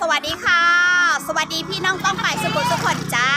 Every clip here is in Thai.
สวัสดีค่ะ สวัสดีพี่น้องต้องไปสุขุมสุขนจ้า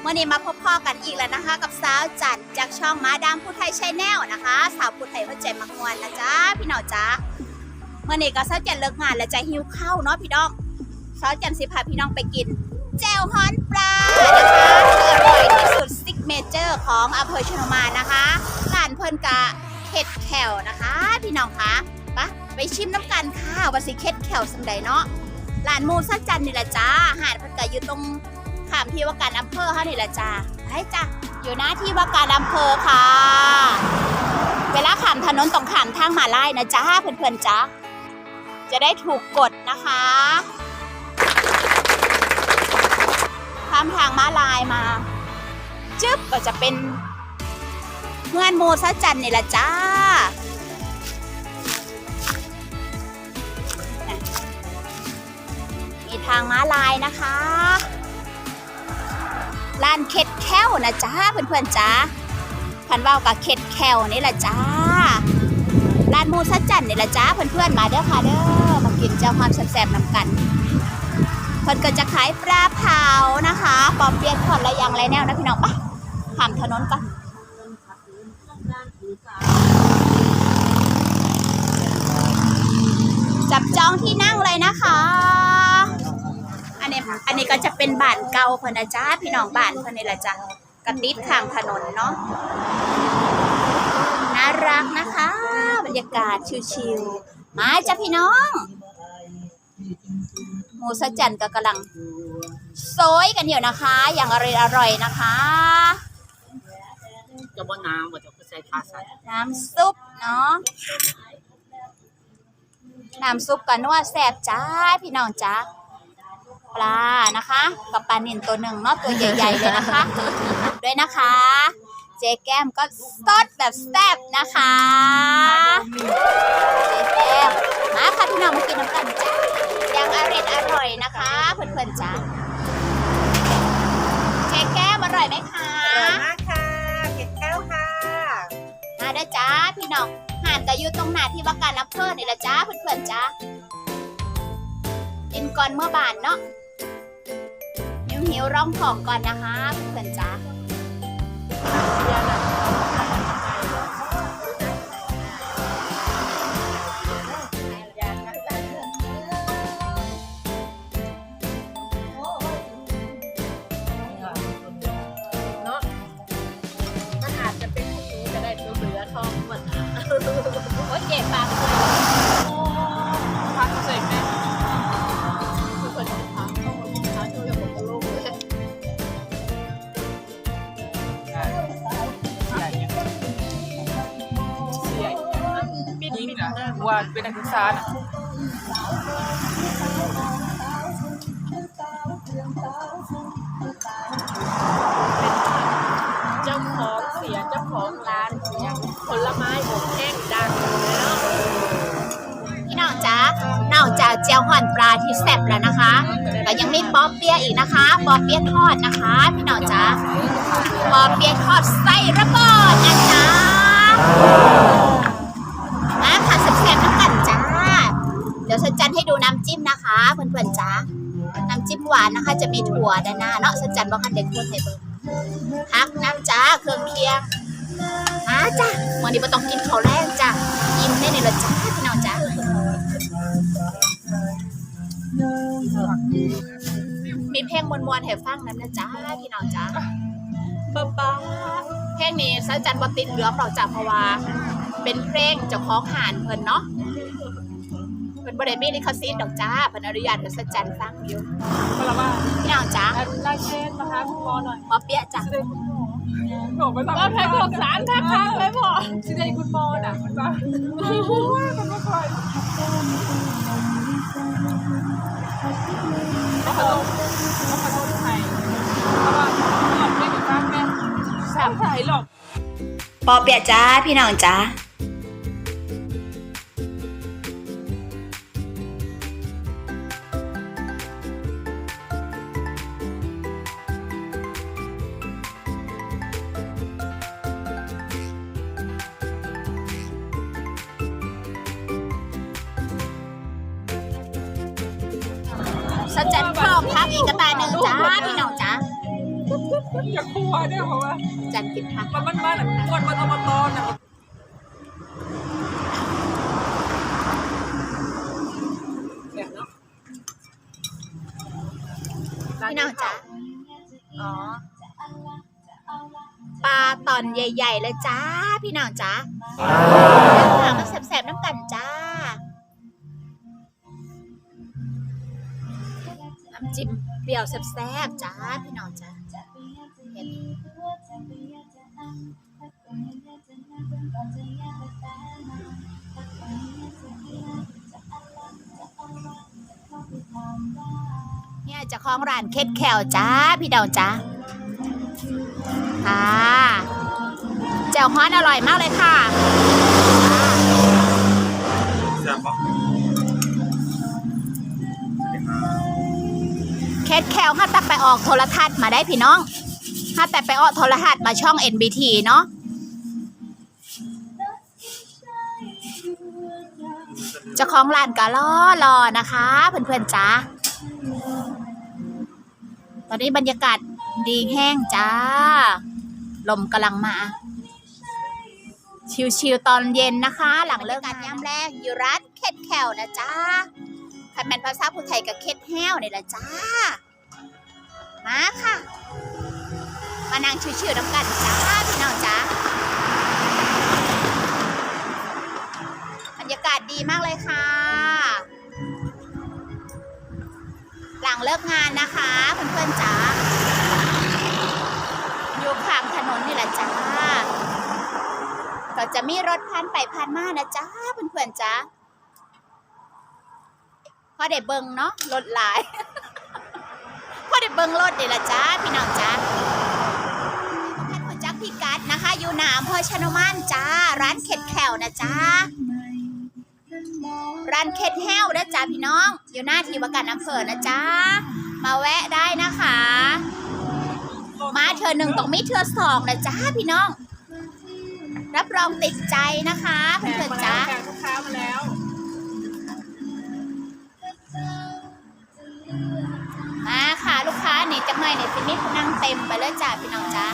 เมื่อนี้มาพบพ่อกันอีกแล้วนะคะ กับสาวจันจากช่องมาดามผู้ไทยชแนลนะคะ สาวผู้ไทยหัวใจมักมวนนะจ้าพี่น้องจ้าเมื่อนี้ก็สาวจันเลิกงานแล้วจะหิวข้าวเนาะพี่น้องสาวจันสิพาพี่น้องไปกินแจ่วฮอนปลานะคะอร่อยที่สุดซิกเมเจอร์ของอำเภอชนมานะคะร้านเพิ่นกะเข็ดแขวนะคะ พี่น้องคะไปไปชิมน้ำกันค่ะว่าสิเข็ดแขวสำใดเนาะ หลานมูสักจันนี่แหละจ้าหาดพันกะอยู่ตรงขามที่ว่าการอำเภอเขานี่แหละจ้าให้จ้าอยู่หน้าที่ว่าการอำเภอค่ะ เวลาขามถนนต้องขามทางมาลายนะจ้าเพื่อนๆจ้าจะได้ถูกกฎนะคะข้ามทางม้าลายมา จึ๊บก็จะเป็นเงื่อนหมูสักจันนี่แหละจ้า มีทางม้าลายนะคะลานเข็ดแค้วนะจ้าเพื่อนๆจ้าพันว่าวกับเข็ดแควนี่แหละจ้าลานมูสัจจันนี่แหละจ้าเพื่อนๆมาเด้อค่ะเด้อมากินเจ้าความแซ่บๆนำกันเพิ่นก็จะขายปลาเผานะคะปอมเปียกทอดและยังไรแนวนะพี่น้องปะข้ามถนนก่อนจับจองที่นั่งเลยนะคะ นนี้อันนี้ก็จะเป็นบ้านเก่าเพิ่นนะจ้าพี่น้องบ้านเพิ่นนี่แหละจ้ะกระติดข้างถนนเนาะน่ารักนะคะ บรรยากาศชิวๆมาจ้ะพี่น้องหมูสะจันก็กำลังโซยกันอยู่นะคะ อย่างอร่อยอร่อยๆนะคะจะบ่น้ำบ่จะใส่ปลาใส่น้ำซุปเนาะน้ำซุปกับนัวแซ่บจ้าพี่น้องจ้า ปลานะคะ กับปลานินตัวหนึ่งเนาะตัวใหญ่ ๆ เลยนะคะ ด้วยนะคะ เจ๊แก้มก็ซดแบบแซ่บนะคะเจ๊แก้มมาค่ะพี่น้องมากินน้ำกันจ้ายังอร่อยอร่อยนะคะเพื่อนๆจ้าเจ๊แก้มอร่อยไหมคะอร่อยมากค่ะเผ็ดแก้วค่ะมาเด้อจ้าพี่น้องหาดก็อยู่ตรงหน้าที่ว่าการอำเภอนี่ละจ้าเพื่อนๆจ้ากินก่อนเมื่อบานเนาะ หิวหิวๆร้องของก่อนนะคะเพื่อนๆจ้า ว่าเป็นนักศึกษาน่ะเจ้าของเสียเจ้าของร้านเสียผลไม้อบแห้งดังแล้วพี่น้องจ้านอกจากเจียวห่อนปลาที่แซ่บแล้วนะคะก็ยังมีปอเปี๊ยะอีกนะคะ ปอเปี๊ยะทอดนะคะ พี่น้องจ้าปอเปี๊ยะทอดไส้ระเบิดนะจ๊ะ ดี๋ยวสัจจันให้ดูน้ำจิ้มนะคะเพื่อนๆจ้าน้ำจิ้มหวานนะคะ จะมีถั่วด้านหน้าเนาะสัจจันบอกคันเด็กคนให้เบิ่งพักน้ำจ้าเครื่องเคียงมาจ้าวันนี้ไม่ต้องกินข้าวแรงจ้าอิ่มได้ในละจ้าพี่น้องจ้ามีเพลงมวนๆให้ฟังนำนะจ้าพี่น้องจ้าบ๊าบ้าเพลงนี้สัจจันบ่ติดเหลือเราจ้าเพราะว่าเป็นเพลงเจ้าของหานเพิ่นเนาะ เพิ่นบ่ได้มีลิขสิทธิ์ดอกจ้าเพิ่นอนุญาตให้สัจจันฟังอยู่ก็แล้วว่าพี่น้องจ้าลายเส้นนะคะคุณปอหน่อยพอเปี๊ยะจ้ะโหไปสั่งเราใช้พวกสารทักทางเลยพ่อสิได้คุณปอน่ะมันว่าว่ากันไม่ค่อยเขาขนมเขาขนมไทยเพราะว่าหลอกไม่ถึงบ้านแม่สามไทยหรอกปอเปี๊ยะจ้าพี่น้องจ้า สจัดพร้อมพักอีกกระตายหนึ่งจ้าพี่น้องจ้าอย่าคั่วเนี่ยเพราะว่าจันกินผักมันมันมันอะคนมันเอามาตอนอะเสียบเนาะพี่น้องจ้าอ๋อปลาตอนใหญ่ ๆ เลยจ้า พี่น้องจ้าเดี๋ยวถามมาแสบๆน้ำกันจ้า น้ำจิ้มเปรี้ยวแซ่บๆจ้าพี่น้องจ้าเห็นเนี่ยจะคล้องร้านเคสแคลจ้าพี่น้องจ้าค่ะแจ่วฮ้อนอร่อยมากเลยค่ะ แซ่บปะเคสแคลถ้าแต่ไปออกโทรทัศน์มาได้พี่น้องถ้าแต่ไปออกโทรทัศน์มาช่อง NBT เนาะเจ้าของร้านก็รอรอนะคะเพื่อนๆจ้าตอนนี้บรรยากาศดีแห้งจ้า ลมกำลังมา ชิวๆตอนเย็นนะคะ หลังเลิกงานยามแรกอยู่ร้านเคสแคลนะจ้าคันแมนภาษาผู้ไทยกับเคสแห้วนี่แหละจ้า มาค่ะ มานั่งชิวๆน้ำกันจ้าพี่น้องจ้าบรรยากาศดีมากเลยค่ะ หลังเลิกงานนะคะเพื่อนๆจ้าอยู่ข้างถนนนี่แหละจ้าก็จะมีรถผ่านไปผ่านมานะจ้าเพื่อนๆจ้าพอได้เบิงเนาะรถหลาย อได้เบิงรถนี่ละจ้าพี่น้องจ้าท่านผู้จักพี่กัดนะคะ อยู่หนามพอชนมานจ้า ร้านเข็ดแขวนะจ้าร้านเข็ดแห้วนะจ้าพี่น้อง อยู่หน้าที่ว่าการอำเภอนะจ้ามาแวะได้นะคะ มาเธอหนึ่งต้องมีเธอสองนะจ้าพี่น้อง รับรองติดใจนะคะเพื่อนๆจ้าลูกค้ามาแล้ว นี่จะไม่เนี่ยสิมินั่งเต็มไปเลยจ้าพี่น้องจ้า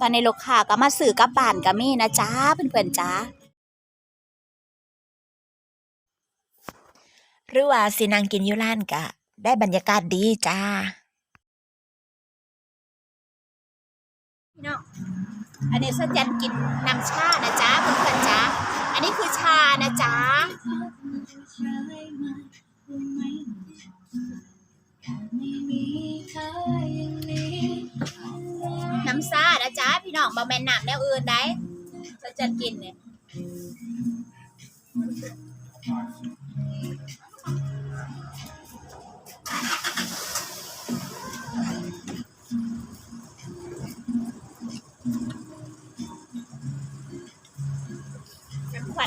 ตอนนี้ลูกค้าก็มาสื่อกับบ้านกับมี่นะจ้าเพื่อนๆจ้าหรือว่าสินางกินอยู่ร้านกะ ได้บรรยากาศดีจ้าพี่น้อง อันนี้สัจจันกินน้ำชานะจ๊ะเพื่อนๆจ๊ะอันนี้คือชานะจ๊ะน้ำซานะจ๊ะพี่น้องบะแมนน้ำแนวอื่นได้สัจจันกินเนี่ย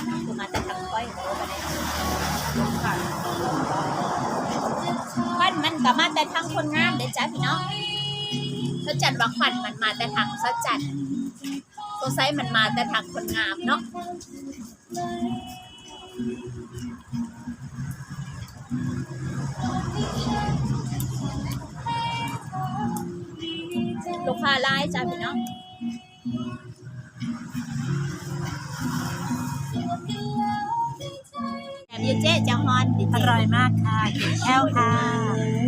น้ำควันคือมาแต่ทำก้อยควันมันก็มาแต่ทางคนงามเด้จ้ะพี่น้องสัจจันว่าควันมันมาแต่ทางสัจจันสงสัยมันมาแต่ทางคนงามเนาะลูกค้าไล่จ้าพี่น้อง ยูเจ๊จะฮอนดิอร่อยมากค่ะเก็ดแก้วค่ะ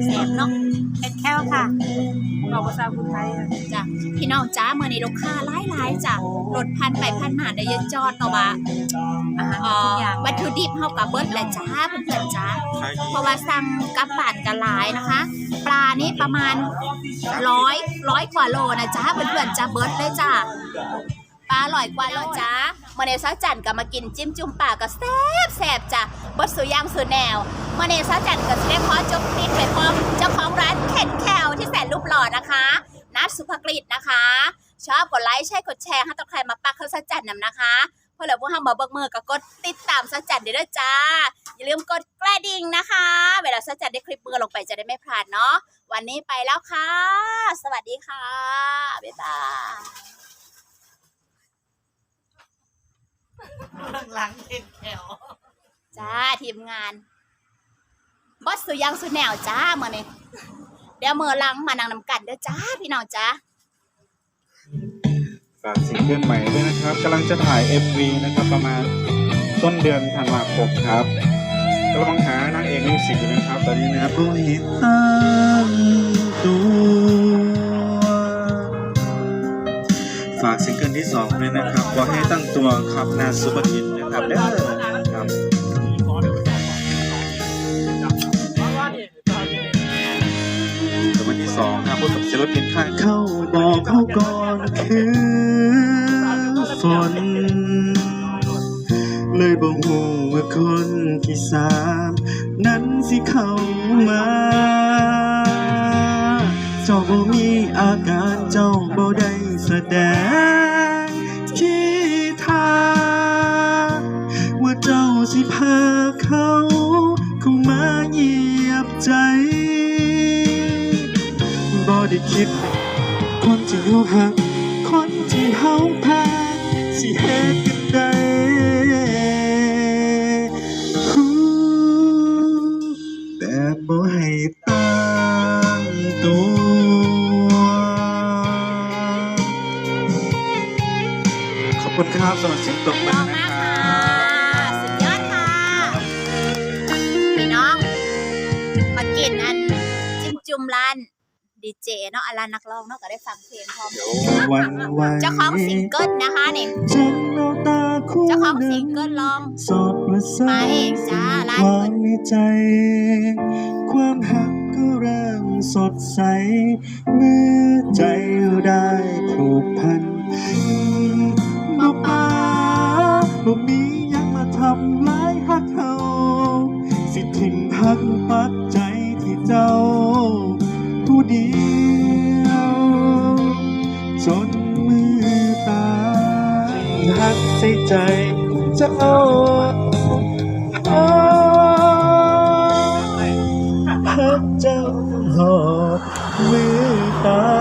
แสบเนาะเก็ดแก้วค่ะบอกภาษาพูดไทยอะจ้ะพี่น้องจ้าเมื่อนี้ลูกค้าหลายหลายๆจ้ะรถพันไปพันมาได้ยอะจอดเนาะว่าอาหารเอ่ทุอกอย่างวัตถุดิบเฮากับเบิดแหละจ้าเพื่อนๆจ้าขายดีเพราะว่าสั่งกลับบ้านกันหลายนะคะ ปลานี้ประมาณร้อยร้อยกว่าโลนะจ้าเพื่อนๆจ้าเบิดเลยจ้า ปลาอร่อยกว่าโลจ้าเมื่อนี้ซ้าจันก็มากินจิ้มจุ่มปลาก็แซ่บแซ่บจ้ะบดสุย่างสุแนวเมื่อนี้ซ้าจันก็จะได้ขอจบคลิปไปพร้อมเจ้าของร้านเข็ดแคลที่แสนรูปหล่อนะคะนัดสุภกฤษนะคะ ชอบกดไลค์ใช่กดแชร์ให้ต่อใครมาปักเขาสัจจันนำนะคะเพื่อเหลือพวกเรามาเบิกมือก็กดติดตามสัจจันเด้อเด้อจ้า อย่าลืมกดกระดิ่งนะคะ เวลาสัจจันได้คลิปมือลงไปจะได้ไม่พลาดเนาะวันนี้ไปแล้วค่ะ สวัสดีค่ะ บ๊ายบาย เบื้องหลังเก็บแถวจ้าทีมงานบอสสุยังสุแนวจ้าเมื่อนี้เดี๋ยวเมื่อหลังมานางนำกันเด้อจ้าพี่น้องจ้าฝากซิงเกิลใหม่ด้วยนะครับกำลังจะถ่าย MV นะครับ ประมาณต้นเดือนธันวาคมครับกำลังหานางเอกมิวสิกอยู่นะครับ ตอนนี้นะครับรู้เห็นตั้ ฝากซิงเกิลที่สองด้วยนะครับว่าให้ตั้งตัวครับนาซุปเปอร์ฮิตนะครับเด้อครับวันที่สองครับพบกับศิลปินข้างเข้าบอกเขาก่อนคือฝนเลยบอกหูว่าคนที่สามนั้นสิเข้ามาเจ้าบ่มีอาการเจ้าบ่ได้ แสดงที่ทางว่าเจ้าสิพาเขาเข้ามาเหยียบใจบ่ได้คิดคนที่เฮาหักค อบคุณครับสำหรับเสียงตบมืต่ออนะมาคค่ะรับสุดยอดค่ะ พี่น้อง มากินอันจิ้มจุ่มร้านดีเจเนาะอะร้านนักร้องเนาะก็ได้ฟังเพลงพร้อมเดี๋ยววันวันเจ้าของซิงเกิลนะคะนี่ฉันเอาตาคู่เจ้าของหนึ่ซิงเกิลร้องสอดมาใส่มาเองจ้าร้านควาเพิ่มนในใจ ความหักก็เริ่มสดใสเมื่อใจเราได้ผูกพันบ อาบ่มียังมาทำร้ายหักเขาสิทิ้งหักปักใจที่เจ้า ผู้เดียว จนมือตายหักใส่ใจเจ้าพักเจ้าหอบมือตา